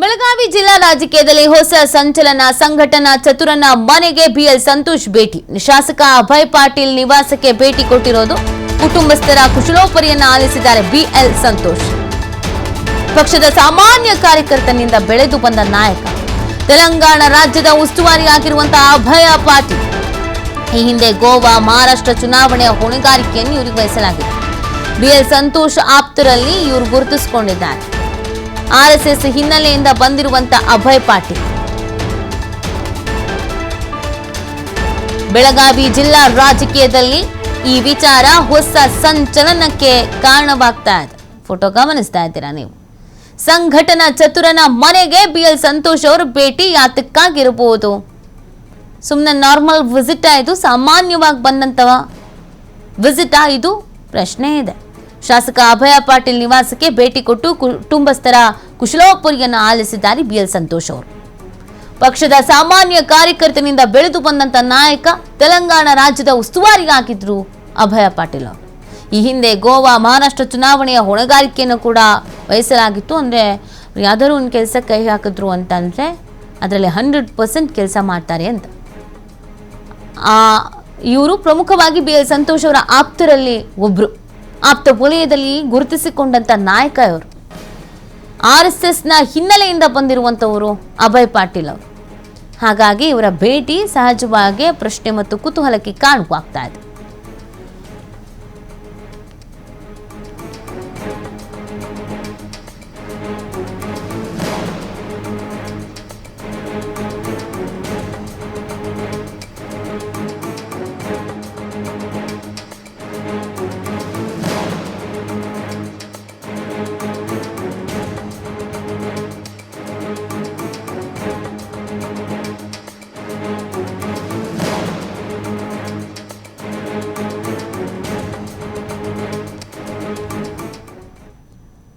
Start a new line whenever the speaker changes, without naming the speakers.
ಬೆಳಗಾವಿ ಜಿಲ್ಲಾ ರಾಜಕೀಯದಲ್ಲಿ ಹೊಸ ಸಂಚಲನ ಸಂಘಟನಾ ಚತುರನ ಮನೆಗೆ ಬಿಎಲ್ ಸಂತೋಷ್ ಭೇಟಿ. ಶಾಸಕ ಅಭಯ್ ಪಾಟೀಲ್ ನಿವಾಸಕ್ಕೆ ಭೇಟಿ ಕೊಟ್ಟಿರೋದು ಕುಟುಂಬಸ್ಥರ ಕುಶಲೋಪರಿಯನ್ನು ಆಲಿಸಿದ್ದಾರೆ ಬಿಎಲ್ ಸಂತೋಷ್. ಪಕ್ಷದ ಸಾಮಾನ್ಯ ಕಾರ್ಯಕರ್ತನಿಂದ ಬೆಳೆದು ಬಂದ ನಾಯಕ. ತೆಲಂಗಾಣ ರಾಜ್ಯದ ಉಸ್ತುವಾರಿಯಾಗಿರುವಂತಹ ಅಭಯ ಪಾಟೀಲ್. ಈ ಹಿಂದೆ ಗೋವಾ, ಮಹಾರಾಷ್ಟ್ರ ಚುನಾವಣೆಯ ಹೊಣೆಗಾರಿಕೆಯನ್ನು ಇವರಿಗೆ ವಹಿಸಲಾಗಿದೆ. ಬಿಎಲ್ ಸಂತೋಷ್ ಆಪ್ತರಲ್ಲಿ ಇವರು ಗುರುತಿಸಿಕೊಂಡಿದ್ದಾರೆ. ಆರ್ಎಸ್ಎಸ್ ಹಿನ್ನೆಲೆಯಿಂದ ಬಂದಿರುವಂತ ಅಭಯ್ ಪಾಟೀಲ್. ಬೆಳಗಾವಿ ಜಿಲ್ಲಾ ರಾಜಕೀಯದಲ್ಲಿ ಈ ವಿಚಾರ ಹೊಸ ಸಂಚಲನಕ್ಕೆ ಕಾರಣವಾಗ್ತಾ ಇದೆ. ಫೋಟೋ ಗಮನಿಸ್ತಾ ಇದ್ದೀರಾ ನೀವು? ಸಂಘಟನಾ ಚತುರನ ಮನೆಗೆ ಬಿಎಲ್ ಸಂತೋಷ್ ಅವರು ಭೇಟಿ ಯಾತಕ್ಕಾಗಿರಬಹುದು? ಸುಮ್ಮನೆ ನಾರ್ಮಲ್ ವಿಸಿಟ್ ಇದು ಸಾಮಾನ್ಯವಾಗಿ ಬಂದಂತವ ವಿಸಿಟಾ ಇದು ಪ್ರಶ್ನೆ ಇದೆ. ಶಾಸಕ ಅಭಯ ಪಾಟೀಲ್ ನಿವಾಸಕ್ಕೆ ಭೇಟಿ ಕೊಟ್ಟು ಕುಟುಂಬಸ್ಥರ ಕುಶಲೋಪುರಿಯನ್ನು ಆಲಿಸಿದ್ದಾರೆ ಬಿಎಲ್ ಸಂತೋಷ್ ಅವರು. ಪಕ್ಷದ ಸಾಮಾನ್ಯ ಕಾರ್ಯಕರ್ತನಿಂದ ಬೆಳೆದು ಬಂದಂತ ನಾಯಕ ತೆಲಂಗಾಣ ರಾಜ್ಯದ ಉಸ್ತುವಾರಿಯಾಗಿದ್ರು ಅಭಯ ಪಾಟೀಲ್ ಈ ಹಿಂದೆ ಗೋವಾ ಮಹಾರಾಷ್ಟ್ರ ಚುನಾವಣೆಯ ಹೊಣೆಗಾರಿಕೆಯನ್ನು ಕೂಡ ವಹಿಸಲಾಗಿತ್ತು. ಅಂದರೆ ಯಾವ್ದಾದ್ರು ಒಂದು ಕೆಲಸ ಕೈ ಹಾಕಿದ್ರು ಅಂತಂದರೆ ಅದರಲ್ಲಿ ಹಂಡ್ರೆಡ್ ಪರ್ಸೆಂಟ್ ಕೆಲಸ ಮಾಡ್ತಾರೆ ಅಂತ. ಇವರು ಪ್ರಮುಖವಾಗಿ ಬಿ ಎಲ್ ಸಂತೋಷ್ ಅವರ ಆಪ್ತರಲ್ಲಿ ಒಬ್ರು. ಆಪ್ತ ವಲಯದಲ್ಲಿ ಗುರುತಿಸಿಕೊಂಡಂತ ನಾಯಕ ಇವರು. ಆರ್ ಎಸ್ ಎಸ್ನ ಹಿನ್ನೆಲೆಯಿಂದ ಬಂದಿರುವಂಥವರು ಅಭಯ್ ಪಾಟೀಲ್ ಅವರು. ಹಾಗಾಗಿ ಇವರ ಭೇಟಿ ಸಹಜವಾಗಿ ಪ್ರಶ್ನೆ ಮತ್ತು ಕುತೂಹಲಕ್ಕೆ ಕಾರಣವಾಗ್ತಾ ಇದೆ.